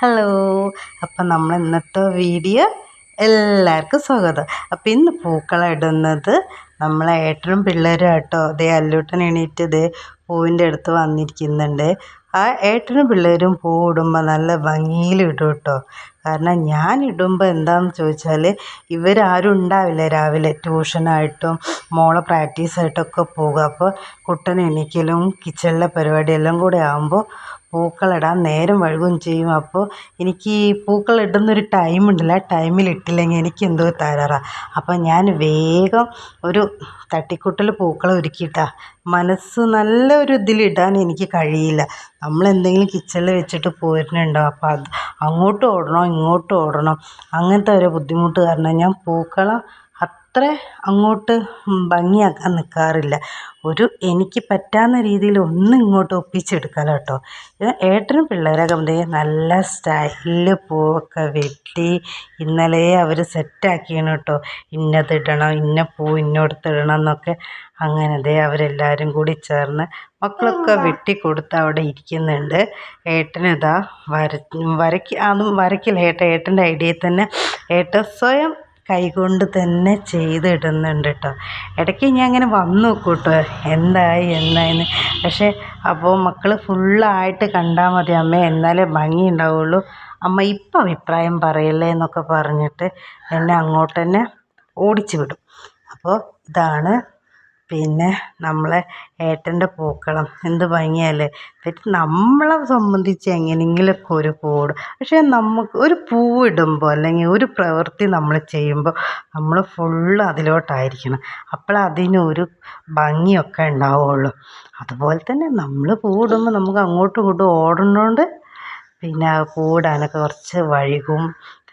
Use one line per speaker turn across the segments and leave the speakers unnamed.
Hello അപ്പം നമ്മൾ ഇന്നത്തെ വീഡിയോ എല്ലാവർക്കും സ്വാഗതം. അപ്പം ഇന്ന് പൂക്കളിടുന്നത് നമ്മളെ ഏട്ടനും പിള്ളേരും കേട്ടോ അതേ അല്ലൂട്ടൻ എണീറ്റ് ദേ പൂവിന്റെ അടുത്ത് വന്നിരിക്കുന്നുണ്ട്. ആ ഏട്ടനും പിള്ളേരും പൂ ഇടുമ്പോൾ നല്ല ഭംഗിയിൽ ഇടും കേട്ടോ. കാരണം ഞാൻ ഇടുമ്പോൾ എന്താണെന്ന് ചോദിച്ചാൽ ഇവരാരും ഉണ്ടാവില്ല രാവിലെ ട്യൂഷനായിട്ടും മോളെ പ്രാക്ടീസായിട്ടൊക്കെ പോകുക അപ്പോൾ കുട്ടൻ എണീക്കലും കിച്ചണിലെ പരിപാടിയെല്ലാം കൂടെ ആകുമ്പോൾ പൂക്കളിടാൻ നേരം വഴുകുകയും ചെയ്യും. അപ്പോൾ എനിക്ക് ഈ പൂക്കളിടുന്നൊരു ടൈം ഉണ്ടല്ല ആ എനിക്ക് എന്തോ തകരാറാണ് അപ്പോൾ ഞാൻ വേഗം ഒരു തട്ടിക്കൂട്ടിൽ പൂക്കൾ ഒരുക്കിയിട്ടാണ് മനസ്സ് നല്ല ഒരു ഇതിലിടാൻ എനിക്ക് കഴിയില്ല. നമ്മൾ എന്തെങ്കിലും കിച്ചണിൽ വെച്ചിട്ട് പോരുന്നുണ്ടോ അപ്പോൾ അത് അങ്ങോട്ട് ഓടണം ഇങ്ങോട്ട് ഓടണം അങ്ങനത്തെ ഒരു ബുദ്ധിമുട്ട് കാരണം ഞാൻ പൂക്കളം അത്ര അങ്ങോട്ട് ഭംഗിയാക്കാൻ നിൽക്കാറില്ല ഒരു എനിക്ക് പറ്റാവുന്ന രീതിയിൽ ഒന്ന് ഇങ്ങോട്ട് ഒപ്പിച്ചെടുക്കാം കേട്ടോ. ഏട്ടനും പിള്ളേരൊക്കെ ദേ നല്ല സ്റ്റൈലിൽ പൂവൊക്കെ വെട്ടി ഇന്നലെ അവർ സെറ്റാക്കിയാണ് കേട്ടോ. ഇന്നതിടണം ഇന്ന പൂ ഇന്നോടത്ത് ഇടണം എന്നൊക്കെ അങ്ങനെ ദേ അവരെല്ലാവരും കൂടി ചേർന്ന് മക്കളൊക്കെ വെട്ടിക്കൊടുത്ത് അവിടെ ഇരിക്കുന്നുണ്ട്. ഏട്ടനിതാ വര വരയ്ക്ക് അതും വരയ്ക്കില്ല ഏട്ടൻ ഏട്ടന്റെ ഐഡിയയിൽ തന്നെ. ഏട്ടൻ സ്വയം കൈകൊണ്ട് തന്നെ ചെയ്തിടുന്നുണ്ട് കേട്ടോ ഇടയ്ക്ക് ഞാൻ അങ്ങനെ വന്ന് നോക്കും കേട്ടോ. എന്തായി എന്തായെന്ന്. പക്ഷേ അപ്പോൾ മക്കൾ ഫുള്ളായിട്ട് കണ്ടാൽ മതി അമ്മ. എന്നാലേ ഭംഗി ഉണ്ടാവുള്ളൂ അമ്മ ഇപ്പം അഭിപ്രായം പറയല്ലേ എന്നൊക്കെ പറഞ്ഞിട്ട് എന്നെ അങ്ങോട്ട് തന്നെ ഓടിച്ചു വിടും. അപ്പോൾ ഇതാണ് പിന്നെ നമ്മളെ ഏട്ടന്റെ പൂക്കളം എന്ത് ഭംഗിയല്ലേ? പിന്നെ നമ്മളെ സംബന്ധിച്ച് എങ്ങനെയെങ്കിലുമൊക്കെ ഒരു പൂവിടും. പക്ഷേ നമുക്ക് ഒരു പൂവിടുമ്പോൾ അല്ലെങ്കിൽ ഒരു പ്രവൃത്തി നമ്മൾ ചെയ്യുമ്പോൾ നമ്മൾ ഫുള്ള് അതിലോട്ടായിരിക്കണം. അപ്പോൾ അതിനൊരു ഭംഗിയൊക്കെ ഉണ്ടാവുള്ളൂ. അതുപോലെ തന്നെ നമ്മൾ പൂവിടുമ്പോൾ നമുക്ക് അങ്ങോട്ടും ഇങ്ങോട്ടും ഓടുന്നതുകൊണ്ട് പിന്നെ പൂവിടാനൊക്കെ കുറച്ച് വഴുകും.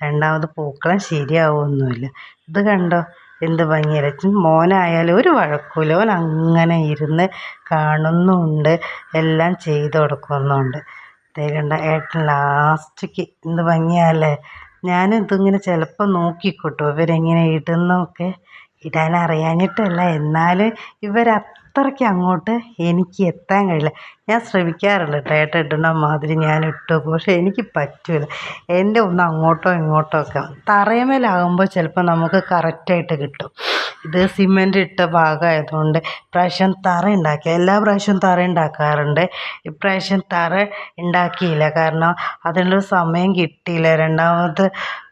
രണ്ടാമത് പൂക്കളം ശരിയാവുമൊന്നുമില്ല. ഇത് കണ്ടോ? എന്ത് ഭംഗിയല്ലേ മോനായാലും ഒരു വഴക്കുമില്ല ഓൻ അങ്ങനെ ഇരുന്ന് കാണുന്നുണ്ട്. എല്ലാം ചെയ്ത് കൊടുക്കുന്നുണ്ട്. ദേ കണ്ട ഏട്ടൻ ലാസ്റ്റ്ക്ക് എന്ത് ഭംഗിയാല്ലേ ഞാൻ ഇതിങ്ങനെ ചിലപ്പോൾ നോക്കിക്കോട്ടോ. ഇവരെങ്ങനെ ഇടുന്നൊക്കെ ഇടാൻ അറിയാഞ്ഞിട്ടല്ല എന്നാൽ ഇവർ അത്രയ്ക്ക് അങ്ങോട്ട് എനിക്ക് എത്താൻ കഴിയില്ല. ഞാൻ ശ്രമിക്കാറുണ്ട് കേട്ടോ ഏട്ടൻ ഇടുന്ന മാതിരി ഞാൻ ഇട്ടു പക്ഷേ എനിക്ക് പറ്റില്ല എന്റെ ഒന്ന് അങ്ങോട്ടോ ഇങ്ങോട്ടോ ഒക്കെ തറയമേലാകുമ്പോൾ ചിലപ്പോൾ നമുക്ക് കറക്റ്റായിട്ട് കിട്ടും. ഇത് സിമെന്റ് ഇട്ട ഭാഗമായതുകൊണ്ട് പ്രാവശ്യം തറ ഉണ്ടാക്കി. എല്ലാ പ്രാവശ്യവും തറ ഉണ്ടാക്കാറുണ്ട്. ഇപ്രാവശ്യം തറ ഉണ്ടാക്കിയില്ല. കാരണം അതിനുള്ള സമയം കിട്ടിയില്ല. രണ്ടാമത്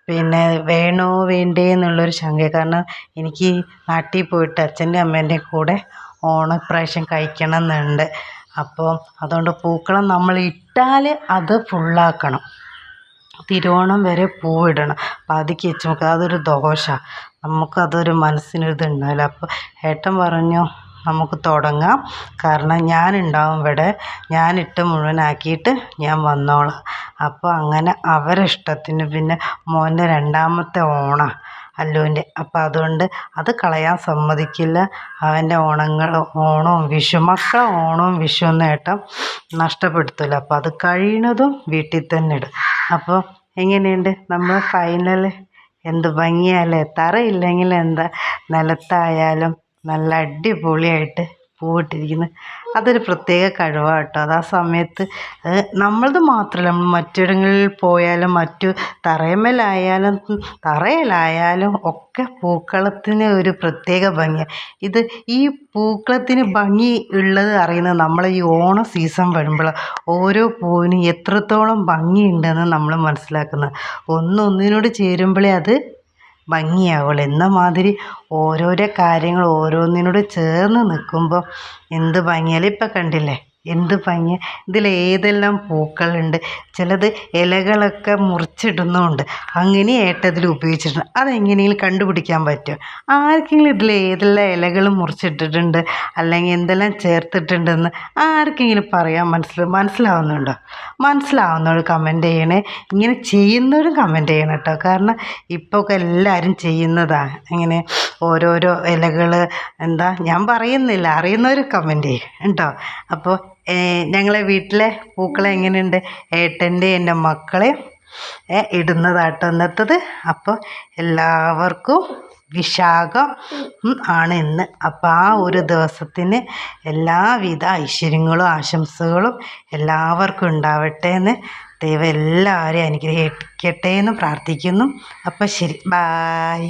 പിന്നെ വേണോ വേണ്ടേ എന്നുള്ളൊരു ശങ്ക കാരണം എനിക്ക് നാട്ടിൽ പോയിട്ട് അച്ഛന്റെ അമ്മേന്റെയും കൂടെ ഓണം ഇപ്രാവശ്യം കഴിക്കണം എന്നുണ്ട് അപ്പോൾ അതുകൊണ്ട് പൂക്കളം നമ്മൾ ഇട്ടാൽ അത് ഫുള്ളാക്കണം തിരുവോണം വരെ പൂവിടണം. അപ്പം അത് കിച്ച് നമുക്ക് അതൊരു ദോഷമാണ് നമുക്കതൊരു മനസ്സിനൊരിത് ഉണ്ടാവില്ല. അപ്പോൾ ഏട്ടൻ പറഞ്ഞു നമുക്ക് തുടങ്ങാം. കാരണം ഞാനുണ്ടാവും ഇവിടെ. ഞാനിട്ട് മുഴുവനാക്കിയിട്ട് ഞാൻ വന്നോളാം. അപ്പോൾ അങ്ങനെ അവരെ ഇഷ്ടത്തിന്. പിന്നെ മോന്റെ രണ്ടാമത്തെ ഓണമാണ് അല്ലുവിന്റെ. അപ്പം അതുകൊണ്ട് അത് കളയാൻ സമ്മതിക്കില്ല. അവന്റെ ഓണങ്ങൾ ഓണവും വിഷു മക്ക ഓണവും വിഷു നേട്ടം നഷ്ടപ്പെടുത്തില്ല അപ്പം അത് കഴിയണതും വീട്ടിൽ തന്നെ ഇടും. അപ്പോൾ എങ്ങനെയുണ്ട്? നമ്മൾ ഫൈനൽ എന്ത് ഭംഗിയല്ലേ? തറയില്ലെങ്കിൽ എന്താ? നിലത്തായാലും നല്ല അടിപൊളിയായിട്ട് പൂവിട്ടിരിക്കുന്നു അതൊരു പ്രത്യേക കഴിവാണ് കേട്ടോ അത് ആ സമയത്ത് നമ്മളത് മാത്രമല്ല നമ്മൾ മറ്റിടങ്ങളിൽ പോയാലും മറ്റു തറയമ്മലായാലും തറയിലായാലും ഒക്കെ പൂക്കളത്തിന് ഒരു പ്രത്യേക ഭംഗിയാണ് ഇത് ഈ പൂക്കളത്തിന് ഭംഗി ഉള്ളത് അറിയുന്നത് നമ്മൾ ഈ ഓണ സീസൺ വരുമ്പോഴാണ് ഓരോ പൂവിനും എത്രത്തോളം ഭംഗിയുണ്ടെന്ന് നമ്മൾ മനസ്സിലാക്കുന്നത്. ഒന്നൊന്നിനോട് ചേരുമ്പോഴേ അത് ഭംഗിയാവുള്ളൂ. എന്ന മാതിരി ഓരോരോ കാര്യങ്ങൾ ഓരോന്നിനോട് ചേർന്ന് നിൽക്കുമ്പോൾ എന്ത് ഭംഗിയല്ലേ ഇപ്പം കണ്ടില്ലേ? എന്ത് ഭംഗി. ഇതിൽ ഏതെല്ലാം പൂക്കളുണ്ട്. ചിലത് ഇലകളൊക്കെ മുറിച്ചിടുന്നുമുണ്ട് അങ്ങനെ ഏട്ടതിൽ ഉപയോഗിച്ചിട്ടുണ്ട്. അതെങ്ങനെയെങ്കിലും കണ്ടുപിടിക്കാൻ പറ്റുമോ? ആർക്കെങ്കിലും ഇതിൽ ഏതെല്ലാം ഇലകൾ മുറിച്ചിട്ടിട്ടുണ്ട്? അല്ലെങ്കിൽ എന്തെല്ലാം ചേർത്തിട്ടുണ്ടെന്ന് ആർക്കെങ്കിലും പറയാൻ മനസ്സിൽ മനസ്സിലാവുന്നുണ്ടോ? മനസ്സിലാവുന്നവർ കമന്റ് ചെയ്യണേ. ഇങ്ങനെ ചെയ്യുന്നവരും കമന്റ് ചെയ്യണം കേട്ടോ. കാരണം ഇപ്പോൾ ഒക്കെ എല്ലാവരും ചെയ്യുന്നതാണ് ഇങ്ങനെ ഓരോരോ ഇലകൾ എന്താ? ഞാൻ പറയുന്നില്ല. അറിയുന്നവർ കമന്റ് ചെയ്യും കേട്ടോ. അപ്പോൾ ഞങ്ങളെ വീട്ടിലെ പൂക്കൾ എങ്ങനെയുണ്ട്? ഏട്ടന്റെ എന്റെ മക്കളെ ഇടുന്നതാട്ടോ ഇന്നത്തത്. അപ്പോൾ എല്ലാവർക്കും വിശാഖം ആണ് ഇന്ന്. അപ്പോൾ ആ ഒരു ദിവസത്തിന് എല്ലാവിധ ഐശ്വര്യങ്ങളും ആശംസകളും എല്ലാവർക്കും ഉണ്ടാവട്ടെ എന്ന് ദൈവം എല്ലാവരെയും അനുഗ്രഹിക്കട്ടെ എന്ന് പ്രാർത്ഥിക്കുന്നു. അപ്പോൾ ശരി ബായ്.